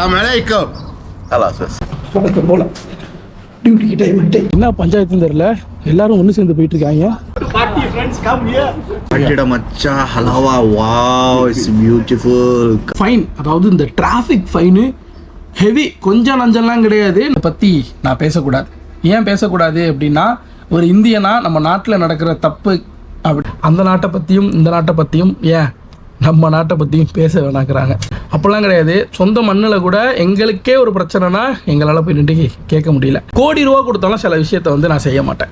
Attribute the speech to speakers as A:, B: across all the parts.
A: அலாம் அலைக்கும்
B: போகலாம் டியூட்டிக்கு டைம் என்ன பஞ்சாயத்துன்னு தெரியல. எல்லாரும் ஒன்று சேர்ந்து போயிட்டு இருக்காங்க. ஃபைன் அதாவது இந்த டிராஃபிக் ஃபைனு ஹெவி கொஞ்சம் நஞ்சம்லாம் கிடையாது. இதை பற்றி நான் பேசக்கூடாது. ஏன் பேசக்கூடாது அப்படின்னா ஒரு இந்தியனா நம்ம நாட்டில் நடக்கிற தப்பு அப்படி அந்த நாட்டை பற்றியும் இந்த நாட்டை பற்றியும் ஏன் நம்ம நாட்டை பற்றியும் பேச வேணாங்கிறாங்க. அப்போல்லாம் கிடையாது. சொந்த மண்ணில் கூட எங்களுக்கே ஒரு பிரச்சனைனா எங்களால் போய் நின்று கேட்க முடியல. கோடி ரூபா கொடுத்தாலும் சில விஷயத்த வந்து நான் செய்ய மாட்டேன்.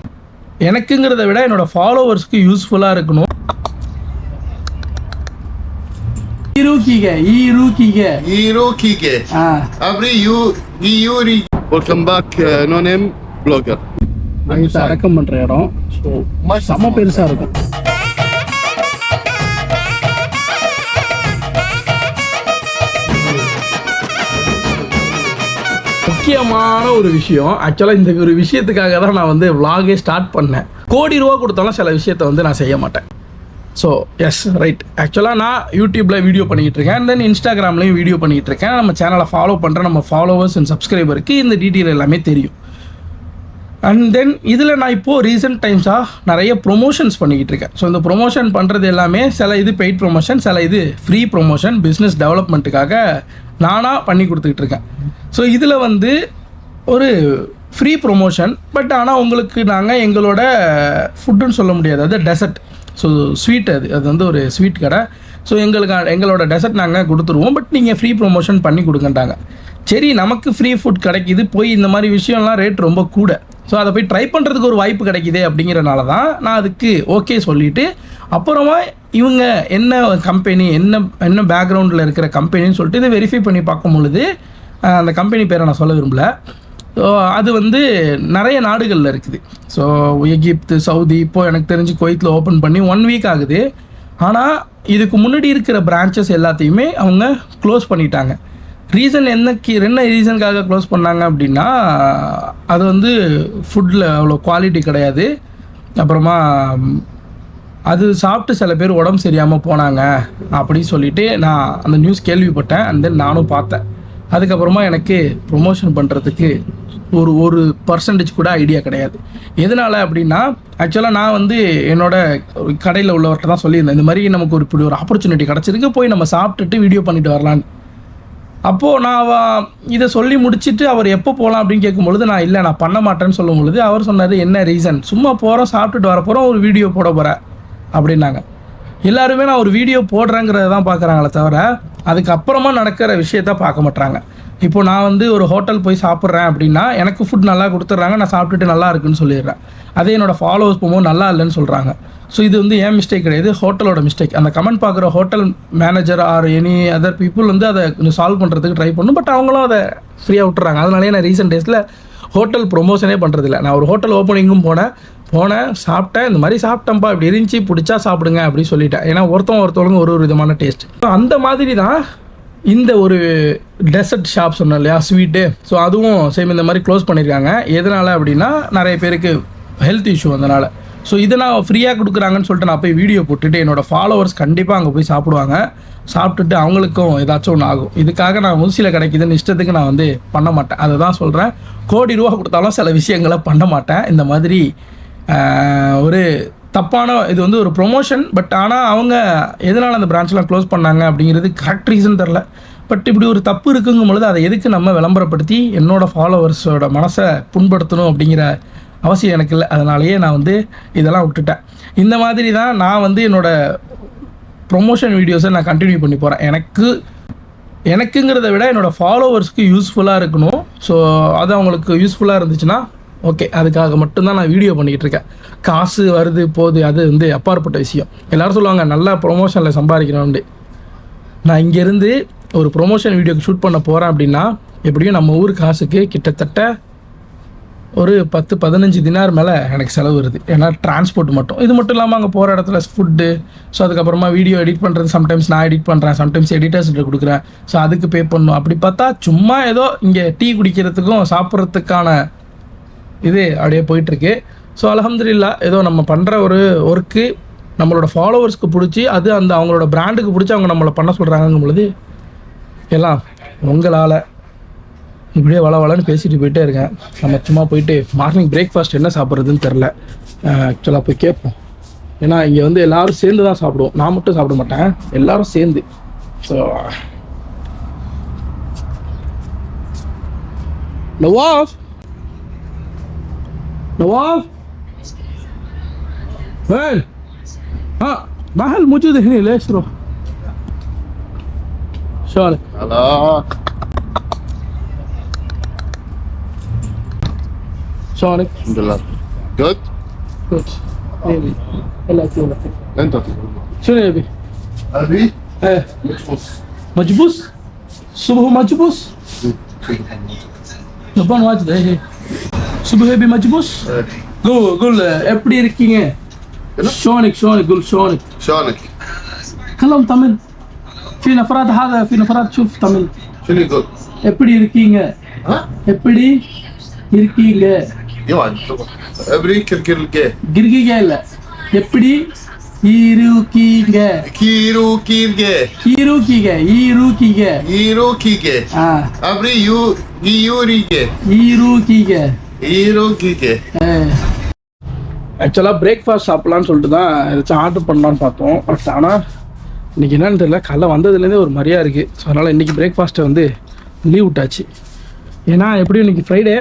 B: எனக்குங்கிறத விட என்னோட ஃபாலோவர்ஸ்க்கு யூஸ்ஃபுல்லாக இருக்கணும். ஆ.
A: Abri you Yuri. Welcome back, uh, no name blogger.
B: வயசு அடக்கம் பண்ற இடம். ஸோ செம பெருசா இருக்கும். முக்கியமான ஒரு விஷயம். ஆக்சுவலாக இந்த ஒரு விஷயத்துக்காக தான் நான் வந்து விலாகே ஸ்டார்ட் பண்ணேன். கோடி ரூபா கொடுத்தாலும் சில விஷயத்த வந்து நான் செய்ய மாட்டேன். ஸோ எஸ் ரைட் ஆக்சுவலாக நான் யூடியூப்பில் வீடியோ பண்ணிகிட்டு இருக்கேன். தென் இன்ஸ்டாகிராம்லேயும் வீடியோ பண்ணிகிட்டு இருக்கேன். நம்ம சேனலை ஃபாலோ பண்ணுற நம்ம ஃபாலோவர்ஸ் அண்ட் சப்ஸ்கிரைபருக்கு இந்த டீட்டெயில் எல்லாமே தெரியும். அண்ட் தென் இதில் நான் இப்போது ரீசெண்ட் டைம்ஸாக நிறைய ப்ரொமோஷன்ஸ் பண்ணிக்கிட்டு இருக்கேன். ஸோ இந்த ப்ரொமோஷன் பண்ணுறது எல்லாமே சில இது பெய்ட் ப்ரொமோஷன் சில இது ஃப்ரீ ப்ரொமோஷன் பிஸ்னஸ் டெவலப்மெண்ட்டுக்காக நானாக பண்ணி கொடுத்துக்கிட்டு இருக்கேன். ஸோ இதில் வந்து ஒரு ஃப்ரீ ப்ரொமோஷன் பட் ஆனால் உங்களுக்கு நாங்கள் எங்களோட ஃபுட்டுன்னு சொல்ல முடியாது. அது டெசர்ட் ஸோ ஸ்வீட் அது. அது வந்து ஒரு ஸ்வீட் கடை. ஸோ எங்களுக்கு எங்களோட டெசர்ட் நாங்கள் கொடுத்துருவோம். பட் நீங்கள் ஃப்ரீ ப்ரொமோஷன் பண்ணி கொடுங்கட்டாங்க சரி நமக்கு ஃப்ரீ ஃபுட் கிடைக்கிது. போய் இந்த மாதிரி விஷயம்லாம் ரேட் ரொம்ப கூட. ஸோ அதை போய் ட்ரை பண்ணுறதுக்கு ஒரு வாய்ப்பு கிடைக்கிது அப்படிங்கிறனால தான் நான் அதுக்கு ஓகே சொல்லிவிட்டு அப்புறமா இவங்க என்ன கம்பெனி என்ன என்ன பேக்ரவுண்டில் இருக்கிற கம்பெனின்னு சொல்லிட்டு இதை வெரிஃபை பண்ணி பார்க்கும் பொழுது அந்த கம்பெனி பேரை நான் சொல்ல விரும்பல. ஸோ அது வந்து நிறைய நாடுகளில் இருக்குது. ஸோ எகிப்து சவுதி இப்போது எனக்கு தெரிஞ்சு குவைத்தில் ஓப்பன் பண்ணி ஒன் வீக் ஆகுது. ஆனால் இதுக்கு முன்னாடி இருக்கிற பிரான்ச்சஸ் எல்லாத்தையுமே அவங்க க்ளோஸ் பண்ணிட்டாங்க. ரீசன் என்ன என்ன ரீசனுக்காக க்ளோஸ் பண்ணாங்க அப்படின்னா அது வந்து ஃபுட்டில் அவ்வளோ குவாலிட்டி கிடையாது. அப்புறமா அது சாப்பிட்டு சில பேர் உடம்பு சரியாமல் போனாங்க அப்படின்னு சொல்லிட்டு நான் அந்த நியூஸ் கேள்விப்பட்டேன். அண்ட் தென் நானும் பார்த்தேன். அதுக்கப்புறமா எனக்கு ப்ரொமோஷன் பண்ணுறதுக்கு ஒரு ஒரு பர்சன்டேஜ் கூட ஐடியா கிடையாது. எதனால் அப்படின்னா ஆக்சுவலாக நான் வந்து என்னோட கடையில் உள்ளவர்கிட்ட தான் சொல்லியிருந்தேன். இந்த மாதிரி நமக்கு ஒரு இப்படி ஒரு ஆப்பர்ச்சுனிட்டி கிடச்சிருக்கு. போய் நம்ம சாப்பிட்டுட்டு வீடியோ பண்ணிட்டு வரலான்னு அப்போது நான் இதை சொல்லி முடிச்சுட்டு அவர் எப்போ போகலாம் அப்படின்னு கேட்கும்பொழுது நான் இல்லை நான் பண்ண மாட்டேன்னு சொல்லும் பொழுது அவர் சொன்னார் என்ன ரீசன் சும்மா போகிறோம் சாப்பிட்டுட்டு வர போகிறோம் ஒரு வீடியோ போட போகிறேன் அப்படின்னாங்க. எல்லாருமே நான் ஒரு வீடியோ போடுறேங்கிறத தான் பார்க்குறாங்களே தவிர அதுக்கப்புறமா நடக்கிற விஷயத்த பார்க்க மாட்றாங்க. இப்போ நான் வந்து ஒரு ஹோட்டல் போய் சாப்பிட்றேன் அப்படின்னா எனக்கு ஃபுட் நல்லா கொடுத்துட்றாங்க நான் சாப்பிட்டுட்டு நல்லா இருக்குன்னு சொல்லிடுறேன். அதே என்னோட ஃபாலோவர்ஸ் போகும்போது நல்லா இல்லைன்னு சொல்கிறாங்க ஸோ இது வந்து ஏன் மிஸ்டேக் கிடையாது? ஹோட்டலோட மிஸ்டேக் அந்த கமெண்ட் பார்க்குற hotel manager are any other people வந்து அதை கொஞ்சம் சால்வ் பண்ணுறதுக்கு ட்ரை பண்ணும் பட் அவங்களும் அதை ஃப்ரீயாக விட்டுறாங்க. அதனாலே நான் ரீசெண்ட் டேஸில் ஹோட்டல் ப்ரொமோஷனே பண்ணுறதில்ல நான் ஒரு ஹோட்டல் ஓப்பனிங்கும் போனேன். போனேன் சாப்பிட்டேன். இந்த மாதிரி சாப்பிட்டேன்ப்பா. இப்படி இருந்துச்சு பிடிச்சா சாப்பிடுங்க அப்படின்னு சொல்லிட்டேன். ஏன்னா ஒருத்தவங்க ஒருத்தவங்க ஒரு ஒரு விதமான டேஸ்ட் அந்த மாதிரி தான் இந்த ஒரு டெசர்ட் ஷாப் சொன்னேன் இல்லையா ஸ்வீட்டு ஸோ அதுவும் சேம் இந்த மாதிரி க்ளோஸ் பண்ணியிருக்காங்க. எதனால் அப்படின்னா நிறைய பேருக்கு ஹெல்த் இஷ்யூ அதனால் ஸோ இதை நான் ஃப்ரீயாக கொடுக்குறாங்கன்னு சொல்லிட்டு நான் போய் வீடியோ போட்டுட்டு என்னோட ஃபாலோவர்ஸ் கண்டிப்பாக அங்கே போய் சாப்பிடுவாங்க. சாப்பிட்டுட்டு அவங்களுக்கும் ஏதாச்சும் ஒன்று ஆகும். இதுக்காக நான் முசில கிடைக்குதுன்னு இஷ்டத்துக்கு நான் வந்து பண்ண மாட்டேன். அதை தான் சொல்கிறேன் கோடி ரூபா கொடுத்தாலும் சில விஷயங்களை பண்ண மாட்டேன். இந்த மாதிரி ஒரு தப்பான இது வந்து ஒரு ப்ரொமோஷன் பட் ஆனால் அவங்க எதனால் அந்த பிரான்ச்லாம் க்ளோஸ் பண்ணாங்க அப்படிங்கிறது கரெக்ட் ரீசன் தெரில பட் இப்படி ஒரு தப்பு இருக்குங்கும் பொழுது அதை எதுக்கு நம்ம விளம்பரப்படுத்தி என்னோடய ஃபாலோவர்ஸோட மனசை புண்படுத்தணும் அப்படிங்கிற அவசியம் எனக்கு இல்லை. அதனாலேயே நான் வந்து இதெல்லாம் விட்டுட்டேன். இந்த மாதிரி தான் நான் வந்து என்னோடய ப்ரொமோஷன் வீடியோஸை நான் கண்டினியூ பண்ணி போகிறேன் எனக்கு எனக்குங்கிறத விட என்னோடய ஃபாலோவர்ஸ்க்கு யூஸ்ஃபுல்லாக இருக்கணும். ஸோ அது அவங்களுக்கு யூஸ்ஃபுல்லாக இருந்துச்சுன்னா ஓகே அதுக்காக மட்டும்தான் நான் வீடியோ பண்ணிக்கிட்டு இருக்கேன். காசு வருது போகுது அது வந்து அப்பாற்பட்ட விஷயம். எல்லாரும் சொல்லுவாங்க நல்லா ப்ரொமோஷனில் சம்பாதிக்கணும்னு. நான் இங்கேருந்து ஒரு ப்ரொமோஷன் வீடியோக்கு ஷூட் பண்ண போகிறேன் அப்படின்னா எப்படியும் நம்ம ஊர் காசுக்கு கிட்டத்தட்ட ஒரு பத்து பதினஞ்சு தினார் மேலே எனக்கு செலவு வருது. ஏன்னா டிரான்ஸ்போர்ட் மட்டும். இது மட்டும் இல்லாமல் அங்கே போகிற இடத்துல ஃபுட்டு ஸோ அதுக்கப்புறமா வீடியோ எடிட் பண்ணுறது சம்டைம்ஸ் நான் எடிட் பண்ணுறேன் சம்டைம்ஸ் எடிட்டர்ஸ்கிட்ட கொடுக்குறேன். ஸோ அதுக்கு பே பண்ணணும் அப்படி பார்த்தா சும்மா ஏதோ இங்கே டீ குடிக்கிறதுக்கும் சாப்பிட்றதுக்கான இது அப்படியே போயிட்டுருக்கு. ஸோ அலமதுல்லா ஏதோ நம்ம பண்ணுற ஒரு ஒர்க்கு நம்மளோட ஃபாலோவர்ஸ்க்கு பிடிச்சி அது அந்த அவங்களோட பிராண்டுக்கு பிடிச்சி அவங்க நம்மளை பண்ண சொல்கிறாங்கங்கும் பொழுது எல்லாம் உங்களால் இப்படியே வள வளன்னு பேசிட்டு போயிட்டே இருக்கேன். நம்ம சும்மா போயிட்டு மார்னிங் பிரேக்ஃபாஸ்ட் என்ன சாப்பிட்றதுன்னு தெரில ஆக்சுவலாக போய் கேட்போம். ஏன்னா இங்கே வந்து எல்லோரும் சேர்ந்து தான் சாப்பிடுவோம். நான் மட்டும் சாப்பிட மாட்டேன். எல்லோரும் சேர்ந்து. So Nawaf نواف؟ وين؟ ها ما هل موجودة هنا ليش روح؟ شلونك؟
A: هلا.
B: شلونك؟
A: الحمد لله. جود
B: كويس يبي هلا تجينا
A: أنت.
B: شنو يبي؟
A: أبي؟
B: إيه.
A: مخصوص
B: مجبوس؟ صبح مجبوس؟ لبان واجد. إيه. إيه. صبح يبي مجبوس؟ قول قول எப்படி இருக்கீங்க شلونك شلونك قول شلونك
A: شلونك؟
B: كلام تمل في نفرات هذا في نفرات شوف تمل
A: شنو يقول؟
B: எப்படி இருக்கீங்க
A: ها؟
B: எப்படி இருக்கீங்க
A: يوعد ابري كركركي
B: கிருக்கீங்க இல்ல எப்படி இருக்கீங்க
A: كيرو كيرجي
B: இருக்கீங்க இருக்கீங்க
A: ايرو كيكي
B: ஆ
A: ابري ஈரோக்கிக்கு.
B: ஆக்சுவலாக பிரேக்ஃபாஸ்ட் சாப்பிட்லான்னு சொல்லிட்டு தான் ஏதாச்சும் ஆர்டர் பண்ணலான்னு பார்த்தோம். பட் ஆனால் இன்றைக்கி என்னென்னு தெரியல. காலைல வந்ததுலேருந்தே ஒரு மரியாதை இருக்குது ஸோ அதனால் இன்றைக்கி பிரேக்ஃபாஸ்ட்டை வந்து லீவ் விட்டாச்சு. ஏன்னா எப்படியும் இன்றைக்கி ஃப்ரைடே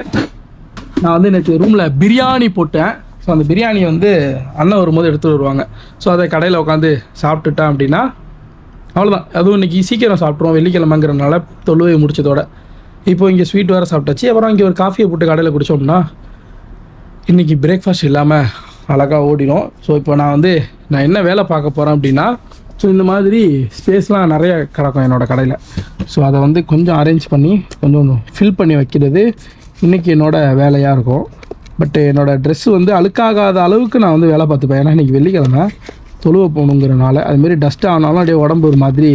B: நான் வந்து நேற்று ரூமில் பிரியாணி போட்டேன். ஸோ அந்த பிரியாணி வந்து அண்ணன் வரும்போது எடுத்துகிட்டு வருவாங்க. ஸோ அதை கடையில் உட்காந்து சாப்பிட்டுட்டேன் அப்படின்னா அவ்வளோதான் அதுவும் இன்றைக்கி சீக்கிரம் சாப்பிட்ருவோம் வெள்ளிக்கிழமைங்கிறனால தொழுவை முடிச்சதோட. இப்போ இங்கே ஸ்வீட் வேறு சாப்பிட்டாச்சு அப்புறம் இங்கே ஒரு காஃபியை போட்டு கடையில் குடித்தோம்னா இன்றைக்கி பிரேக்ஃபாஸ்ட் இல்லாமல் அழகாக ஓடிடும் ஸோ இப்போ நான் வந்து நான் என்ன வேலை பார்க்க போகிறேன் அப்படின்னா ஸோ இந்த மாதிரி ஸ்பேஸ்லாம் நிறைய கிடக்கும் என்னோடய கடையில். ஸோ அதை வந்து கொஞ்சம் அரேஞ்ச் பண்ணி கொஞ்சம் ஃபில் பண்ணி வைக்கிறது இன்றைக்கி என்னோடய வேலையாக இருக்கும். பட் என்னோடய ட்ரெஸ்ஸு வந்து அழுக்காகாத அளவுக்கு நான் வந்து வேலை பார்த்துப்பேன். ஏன்னா இன்றைக்கி வெள்ளிக்கிழமை தொழுவ போகணுங்கிறனால அதுமாரி டஸ்ட் ஆனாலும் அப்படியே உடம்பு ஒரு மாதிரி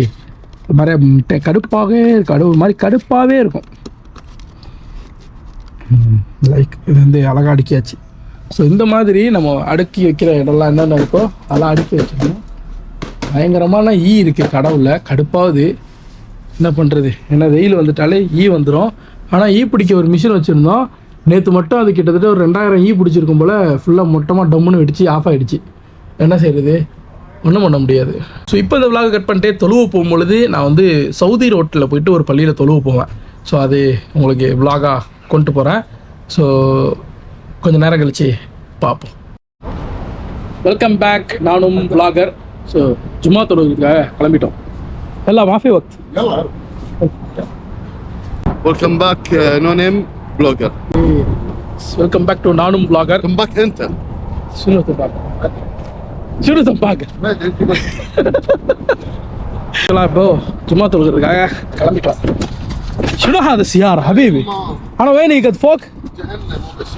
B: ஒரு மாதிரி டெ- கடுப்பாகவே மாதிரி கடுப்பாகவே இருக்கும். லைக் இது வந்து அழகாக அடுக்கியாச்சு. ஸோ இந்த மாதிரி நம்ம அடுக்கி வைக்கிற இடம்லாம் என்னென்ன இருக்கோ அதெல்லாம் அடுக்கி வச்சுக்கணும் பயங்கரமான ஈ இருக்குது கடவுளில். கடுப்பாகுது. என்ன பண்ணுறது ஏன்னா வெயில் வந்துட்டாலே ஈ வந்துடும் ஆனால் ஈ பிடிக்க ஒரு மிஷின் வச்சுருந்தோம். நேற்று மட்டும் அது கிட்டத்தட்ட ஒரு ரெண்டாயிரம் ஈ பிடிச்சிருக்கும் போல் ஃபுல்லாக மொட்டமாக டம்முன்னு வெடிச்சு ஆஃப் ஆகிடுச்சு என்ன செய்கிறது ஒன்றும் பண்ண முடியாது. ஸோ இப்போ இந்த விழாவை கட் பண்ணிட்டே தொழுவு போகும்பொழுது நான் வந்து சவுதி ரோட்டில் போயிட்டு ஒரு பள்ளியில் தொழுவு போவேன். ஸோ அது உங்களுக்கு விலாகாக கொண்டு போகிறேன் ஸோ கொஞ்சம் நேரம் கழித்து பார்ப்போம். வெல்கம் பேக் நானும் விலாகர் ஸோ ஜும்மா தொழுவுக்காக கிளம்பிட்டோம். எல்லாம் மாஃபி வக்த்.
A: Welcome back no name blogger
B: welcome back to நானும்
A: ப்ளாகர் கம் பேக்
B: என்டர் சுனோ கம் تباك
A: ما ادري انت بس
B: எல்லாம் இப்போ ஜும்மா தொழுகிறதுக்காக கிளம்பிட்டோம் شنو هذا السيارة حبيبي أنا ويني قد فوق
A: جهنم مو بس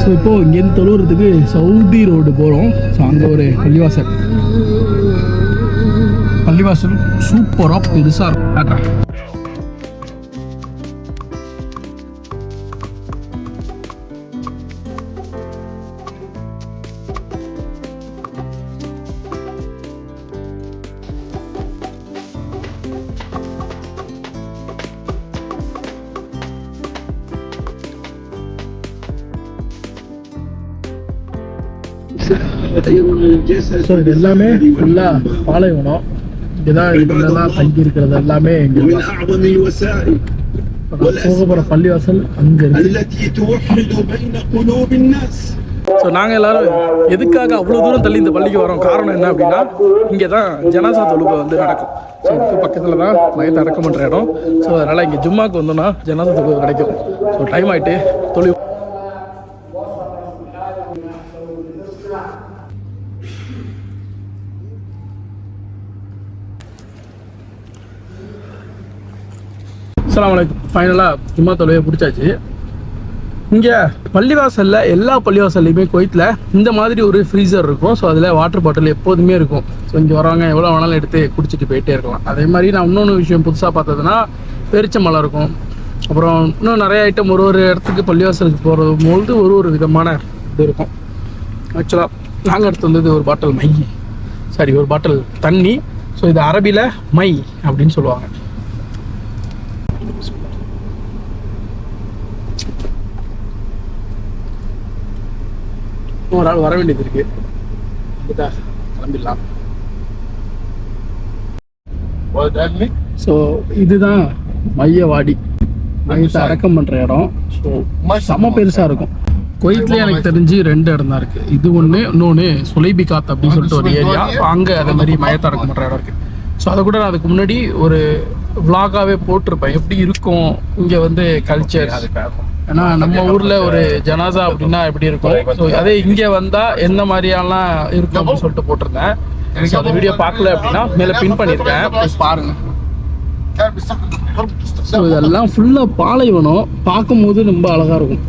B: ஸோ இப்போது இங்கேருந்து தொழுகிறதுக்கு சவுதி ரோடு போகிறோம் ஸோ அங்கே ஒரு பள்ளிவாசல் பள்ளிவாசல் சூப்பராக பெருசாக இருக்கும் ஸோ இது எல்லாமே ஃபுல்லாக பாலைவனம். இதுதான் இதுலலாம் தங்கி இருக்கிறது எல்லாமே இங்கே போக போகிற பள்ளிவாசல் அங்கே இருக்கு. ஸோ நாங்கள் எல்லாரும் எதுக்காக அவ்வளோ தூரம் தள்ளி இந்த பள்ளிக்கு வரோம்? காரணம் என்ன அப்படின்னா இங்கே தான் ஜனாசா தொழுகை வந்து நடக்கும். ஸோ இப்போ பக்கத்தில் தான் மயத்தை அடக்கம் பண்ணுற இடம். ஸோ அதனால் இங்கே ஜும்மாவுக்கு வந்தோம்னா ஜனாசா தொழுகை கிடைக்கும். ஸோ டைம் ஆகிட்டு தொழில் அஸ்ஸலாமு அலைக்கும். ஃபைனலாக ஜும்மா தொலைவை பிடிச்சாச்சு இங்கே பள்ளிவாசலில் எல்லா பள்ளிவாசல்லையுமே குவைத்தில் இந்த மாதிரி ஒரு ஃப்ரீசர் இருக்கும். ஸோ அதில் வாட்டர் பாட்டில் எப்போதுமே இருக்கும். ஸோ இங்கே வரவங்க எவ்வளோ வேணாலும் எடுத்து குடிச்சிட்டு போயிட்டே இருக்கலாம். அதே மாதிரி நான் இன்னொன்று விஷயம் புதுசாக பார்த்ததுன்னா பெருச்சம்பழம் இருக்கும். அப்புறம் இன்னும் நிறைய ஐட்டம் ஒரு ஒரு இடத்துக்கு பள்ளிவாசலுக்கு போகிறது பொழுது ஒரு ஒரு விதமான இது இருக்கும். ஆக்சுவலாக நாங்கள் எடுத்து வந்தது ஒரு பாட்டில் மை. சாரி ஒரு பாட்டில் தண்ணி. ஸோ இது அரபியில் மை அப்படின்னு சொல்லுவாங்க. ஒரு ஆள் வர வேண்டியது இருக்கு. வந்துட்டா கிளம்பிடலாம். ஸோ இதுதான் மையவாடி. மையத்தை அடக்கம் பண்ணுற இடம். ஸோ செம பெருசாக இருக்கும். குவைத்தில் எனக்கு தெரிஞ்சு ரெண்டு இடம் தான் இருக்குது இது ஒன்று இன்னொன்று சுலைபி காத் அப்படின்னு சொல்லிட்டு ஒரு ஏரியா அங்கே அதே மாதிரி மையத்தை அடக்கம் பண்ணுற இடம் இருக்குது ஸோ அதை கூட நான் அதுக்கு முன்னாடி ஒரு விளாகாகவே போட்டிருப்பேன். எப்படி இருக்கும் இங்கே வந்து கல்ச்சர் அதுக்காக ஏன்னா நம்ம ஊர்ல ஒரு ஜனாசா அப்படின்னா எப்படி இருக்கும்? ஸோ அதே இங்கே வந்தா என்ன மாதிரியெல்லாம் இருக்கும் சொல்லிட்டு போட்டிருந்தேன். ஸோ அந்த வீடியோ பார்க்கல அப்படின்னா மேலே பின் பண்ணியிருக்கேன். பாருங்க. ஸோ இதெல்லாம் ஃபுல்லாக பாலைவனம். பார்க்கும்போது ரொம்ப அழகா இருக்கும்.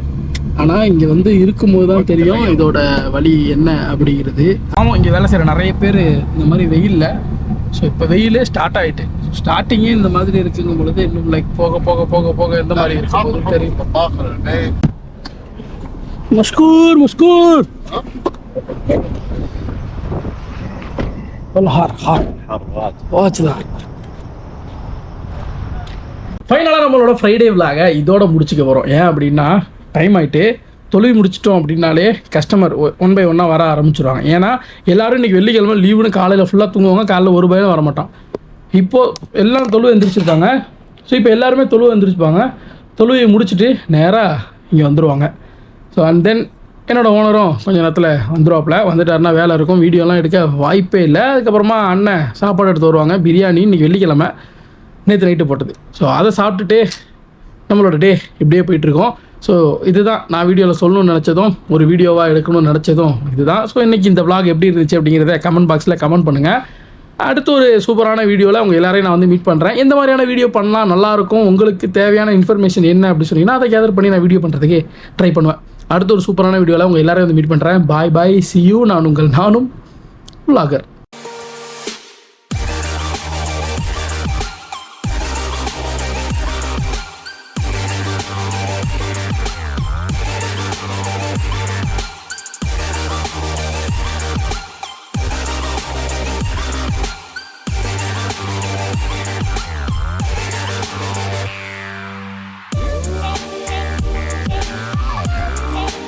B: ஆனால் இங்கே வந்து இருக்கும்போது தான் தெரியும் இதோட வழி என்ன அப்படிங்கிறது. ஆமாம் இங்கே வேலை செய்கிற நிறைய பேர் இந்த மாதிரி வெயில்ல ஸோ இப்போ வெயிலே ஸ்டார்ட் ஆகிட்டு ஸ்டார்டிங்கே இந்த மாதிரி இருக்குங்கும் பொழுது இன்னும் லைக் போக போக போக போக எந்த மாதிரி இருக்கும் தெரியும். மஸ்கூர் மஸ்கூர் ஹார்.
A: ஹார்
B: வாச்சுதான் ஃபைனலாக நம்மளோட ஃப்ரைடே விழாக இதோட முடிச்சுக்க போகிறோம் ஏன் அப்படின்னா டைம் ஆயிட்டு தொழில் முடிச்சிட்டோம் அப்படின்னாலே கஸ்டமர் ஒன் பை ஒன்னாக வர ஆரம்பிச்சிருவாங்க. ஏன்னா எல்லாரும் இன்றைக்கி வெள்ளிக்கிழமை லீவுன்னு காலையில் ஃபுல்லாக தூங்குவாங்க காலையில் ஒரு பையனும் வர மாட்டான். இப்போது எல்லாம் தொழு எந்திரிச்சிருக்காங்க. ஸோ இப்போ எல்லாருமே தொழு எந்திரிச்சுப்பாங்க தொழுவையை முடிச்சுட்டு நேராக இங்கே வந்துடுவாங்க ஸோ அண்ட் தென் என்னோடய ஓனரும் கொஞ்சம் நேரத்தில் வந்துருவாப்புல. வந்துட்டாருன்னா வேலை இருக்கும். வீடியோலாம் எடுக்க வாய்ப்பே இல்லை. அதுக்கப்புறமா அண்ணன் சாப்பாடு எடுத்து வருவாங்க. பிரியாணி இன்றைக்கி வெள்ளிக்கிழமை. நேற்று நைட்டு போட்டது. ஸோ அதை சாப்பிட்டுட்டு நம்மளோட டே இப்படியே போயிட்டுருக்கோம் ஸோ இதுதான் நான் வீடியோவில் சொல்லணும்னு நினச்சதும் ஒரு வீடியோவாக எடுக்கணும்னு நினச்சதும் இதுதான். ஸோ இன்றைக்கி இந்த விளாக் எப்படி இருந்துச்சு அப்படிங்கிறத கமெண்ட் பாக்ஸில் கமெண்ட் பண்ணுங்கள் அடுத்து ஒரு சூப்பரான வீடியோவில் உங்கள் எல்லாரையும் நான் வந்து மீட் பண்ணுறேன் எந்த மாதிரியான வீடியோ பண்ணால் நல்லாயிருக்கும் உங்களுக்கு தேவையான இன்ஃபர்மேஷன் என்ன அப்படி சொன்னீங்கன்னா அதை கேதர் பண்ணி நான் வீடியோ பண்ணுறதுக்கு ட்ரை பண்ணுவேன். அடுத்த ஒரு சூப்பரான வீடியோவில் உங்கள் எல்லாரையும் வந்து மீட் பண்ணுறேன் பாய் பாய் சி யூ நான் உங்கள் நானும் vlogger.